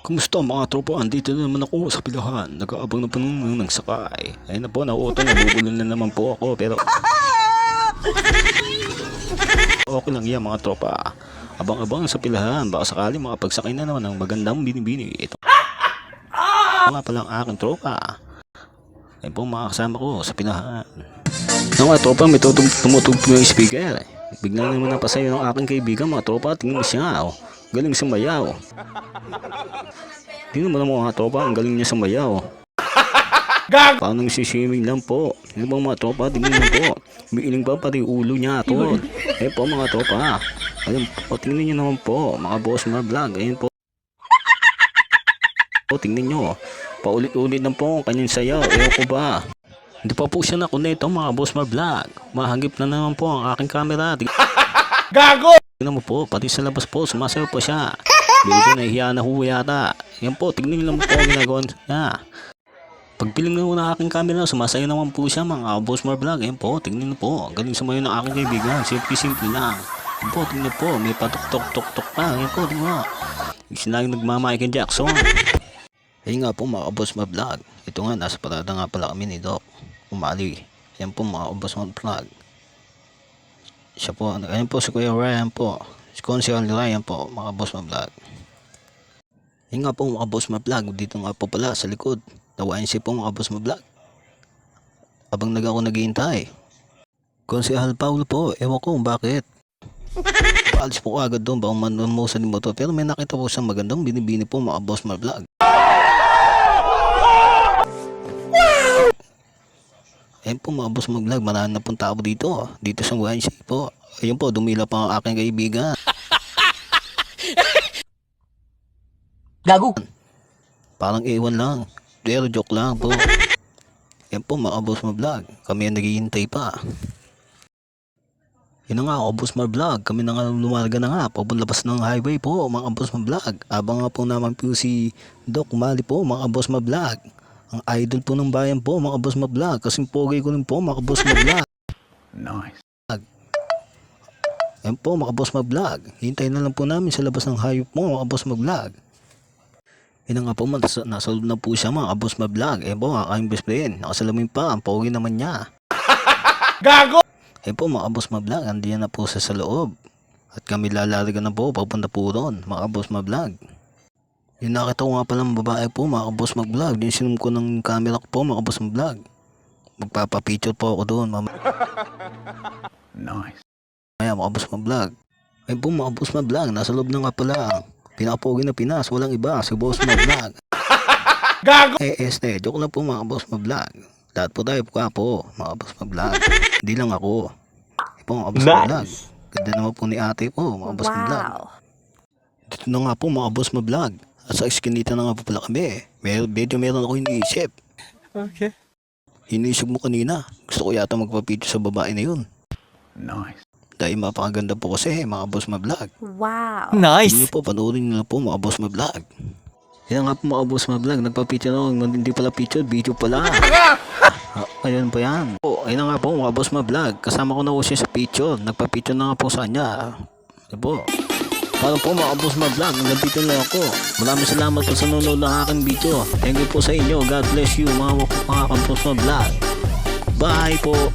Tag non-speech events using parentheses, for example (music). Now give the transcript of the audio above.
Kumusta mga tropa? Andito na naman ako sa pilahan. Nag-aabang na po nung ng sakay. Ayun na po, nauutong. Nabubulol na naman po ako. Pero... (laughs) Okay lang yan mga tropa. Abang-abang sa pilahan. Baka sakali makapagsakay na naman ng magandang binibini. Ito nga palang aking tropa. Ayun po mga kasama ko sa pilahan. Ang mga tropa, may tumutugtog yung speaker. Bigla naman napasayo ng aking kaibigan mga tropa. Tingnan mo siya. Oh. Galing sumayaw. Tingnan mo na mga tropa, ang galing niya sumayaw. (laughs) Gag! Parang nagsiswimming lang po. Ano bang mga tropa, tingnan mo po. Umiiling pa pati ulo niya, tol. Eh po mga tropa. Ayun po, tingnan niyo naman po. Mga boss mga vlog. Ayun po. O, tingnan nyo. Paulit-ulit lang po ang kanyang sayaw. Ewan ko ba. Hindi pa po siya nakuneto mga boss mga vlog. Mahagip na naman po ang aking camera. Tig- (laughs) Tingnan mo po, pati sa labas po, sumasayaw po siya. Medyo nahihiya na ho yata. Yan po, tignan niyo lang po ang ginagawa niya. Pagpiling na ho ng aking camera, sumasayaw naman po siya mga boss more vlog. Yan po, tignan niyo po. Ang Galing sumayaw ng aking kaibigan. Simple-simple lang. Yan po, tignan po. May patok-tok-tok-tok pa. Yan po, tignan nagmamay kay Jackson. Ayun nga po mga boss mga vlog. Ito nga, nasa parada nga pala kami ni Doc. Umali. Yan po mga boss mga vlog. Siya po, ayun po si Kuya Ryan po. Si Consial Ryan po, mga boss mga vlog. Yun nga po mga boss mga vlog, dito nga po pala sa likod. Nawain si po mga boss mga vlog. Abang nag ako naghihintay. Consial Paulo po, ewan ko bakit. (laughs) Paalis po agad doon, baka manumusan mo to. Pero may nakita po siyang magandang binibini po mga boss mga vlog. Ayun po mga boss mag vlog, marami na pong tao dito. Dito sa YNC po. Ayun po, dumila pa ang aking kaibigan. (laughs) Gago. Parang iwan lang. Pero joke lang po. Yan po mga boss mag vlog. Kami ang naghihintay pa. Yun na nga, boss mag vlog. Kami na nga lumarga na nga. Papunlabas ng highway po, mga boss mag vlog. Abang nga po naman po si Doc Mali po, mga boss mag vlog. Ang idol po ng bayan po, mga boss mag vlog. Kasing pogi ko rin po, mga boss mag vlog. Nice. Yan po mga boss mag-vlog. Hintayin na lang po namin sa labas ng hayop mo mga boss mag-vlog. Yan nga po, nasa, nasa loob na po siya mga boss mag-vlog. Yan po, ang aking best friend. Nakasalamin pa, ang pogi naman niya. (laughs) Gago! Yan po mga boss mag-vlog, andiyan na po siya sa loob. At kami lalarigan na po, papunta po doon, mga boss mag-vlog. Yung nakita ko nga palang babae po, mga boss mag-vlog. Yung sinum ko ng camera ko po, mga boss mag-vlog. Magpapapicture po ako doon, mama. (laughs) Nice. Kaya mga boss ma-vlog. Ay po mga boss ma-vlog, nasa loob na nga pala. Pinakapogi na Pinas, walang iba, si boss ma-vlog. (laughs) Gago! Eh, este, joke lang po mga boss ma-vlog. Lahat po tayo po po, mga boss ma-vlog. Hindi lang ako. Ay po mga boss ma-vlog. Ganda naman po ni ate po, mga boss ma-vlog. Dito na nga po mga boss ma-vlog. At sa iskinita na nga po pala kami. Mer medyo meron ako iniisip. Okay. Iniisip mo kanina. Gusto ko yata magpapicture sa babae na yun. Nice. Dahil mapakaganda po kasi mga boss ma-vlog. Wow. Hindi po, panoorin nyo na po mga boss ma-vlog. Yan nga po mga boss ma-vlog, nagpa-picture ako, hindi pala picture, video pala. (laughs) Ah, ayun pa yan. Po, ayun na nga po mga boss ma-vlog, kasama ko na po siya sa picture, nagpa-picture na nga po sa kanya. Ayun po. Para po mga boss ma-vlog, hanggang dito lang ako. Maraming salamat po sa nanonood ng aking video. Thank you po sa inyo. God bless you mga mga boss ma-vlog. Bye po.